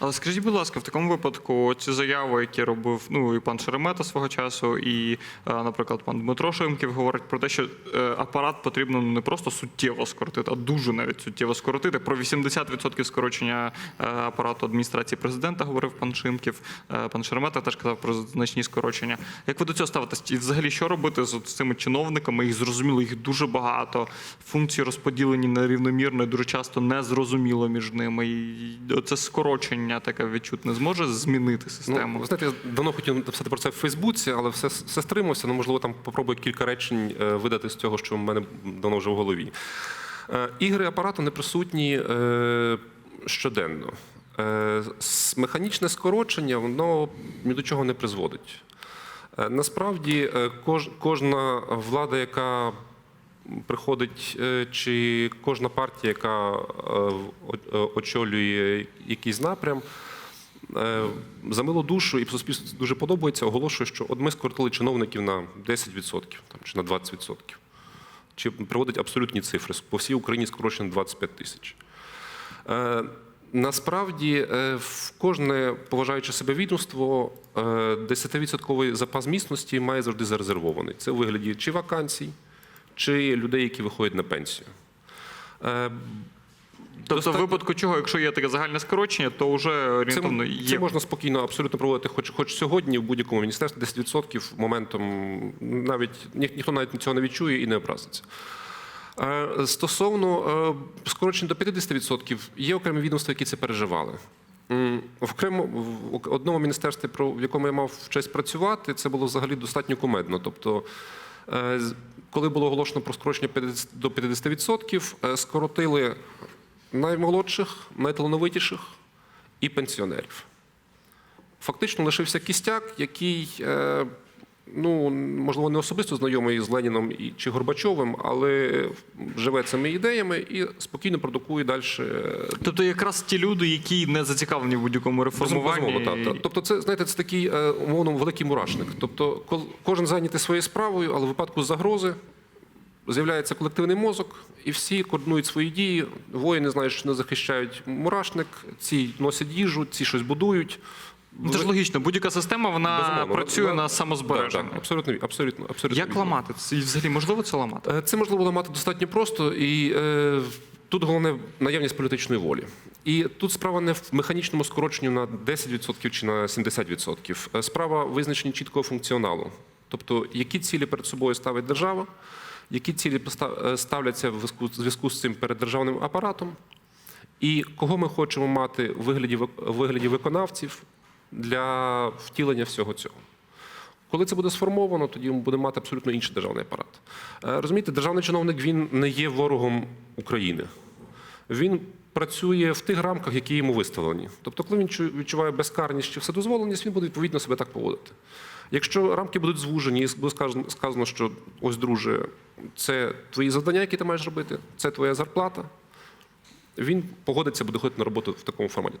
Але скажіть, будь ласка, в такому випадку ці заяви, які робив ну і пан Шеремета свого часу, і, е, наприклад, пан Дмитро Шимків говорить про те, що е, апарат потрібно не просто суттєво скоротити, а дуже навіть суттєво скоротити. Про 80% скорочення е, апарату адміністрації президента говорив пан Шимків. Пан Шеремета теж казав про значні скорочення. Як ви до цього ставитесь? І взагалі що робити з, цими чиновниками? Їх зрозуміло, їх дуже багато. Функції розподілені нерівномірно, дуже часто незрозуміло між ними. І це скорочення таке відчутне зможе змінити систему. Ну, знаєте, я давно хотів написати про це в Фейсбуці, але все, все стримався. Ну, можливо, там попробую кілька речень е, видати з цього, що в мене давно вже в голові. Е, Ігри апарату не присутні е, щоденно. Механічне скорочення воно ні до чого не призводить. Насправді, кож, кожна влада, яка приходить, е, чи кожна партія, яка е, е, очолює якийсь напрям, за милу душу і суспільству дуже подобається, оголошує, що от ми скоротили чиновників на 10% там, чи на 20%. Чи приводить абсолютні цифри. По всій Україні скорочено 25 тисяч. Насправді, в кожне поважаюче себе відомство е, 10% запас міцності має завжди зарезервований. Це у вигляді чи вакансій, чи людей, які виходять на пенсію. Е, Тобто, в випадку чого, якщо є таке загальне скорочення, то вже Це, орієнтовно є. це можна спокійно абсолютно проводити, хоч, хоч сьогодні в будь-якому міністерстві 10% моментом навіть ні, ніхто навіть цього не відчує і не образиться. Е, Стосовно е, скорочень до 50%, є окремі відомства, які це переживали. В окремо в одному міністерстві, в якому я мав честь працювати, це було взагалі достатньо кумедно. Тобто, коли було оголошено про скорочення 50 до 50%, е, скоротили наймолодших, найталановитіших і пенсіонерів. Фактично лишився кістяк, який, е, ну, можливо, не особисто знайомий з Леніном чи Горбачовим, але живе цими ідеями і спокійно продукує далі. Тобто якраз ті люди, які не зацікавлені в будь-якому реформуванні. Так, так. Тобто, це знаєте, це такий е, умовно великий мурашник. Тобто, кожен зайнятий своєю справою, але в випадку загрози з'являється колективний мозок, і всі координують свої дії. Воїни знають, що не захищають мурашник, ці носять їжу, ці щось будують. Ну, це ж логічно. Будь-яка система вона Безумовно, працює вона- на самозбереження. Так, так, абсолютно, абсолютно, абсолютно. Як вірно. ламати це? І взагалі можливо це ламати? Е, Це можливо ламати достатньо просто, і е, тут головне наявність політичної волі. І тут справа не в механічному скороченні на 10% чи на 70%. Е, Справа в визначенні чіткого функціоналу. Тобто, які цілі перед собою ставить держава, які цілі поста- е, ставляться в зв'язку- в зв'язку з цим перед державним апаратом, і кого ми хочемо мати в вигляді, вик- в вигляді виконавців для втілення всього цього. Коли це буде сформовано, тоді ми будемо мати абсолютно інший державний апарат. Е, Розумієте, державний чиновник він не є ворогом України. Він працює в тих рамках, які йому виставлені. Тобто, коли він відчуває безкарність чи вседозволеність, він буде відповідно себе так поводити. Якщо рамки будуть звужені, і буде сказано, що ось, друже, це твої завдання, які ти маєш робити, це твоя зарплата, він погодиться, буде ходити на роботу в такому форматі.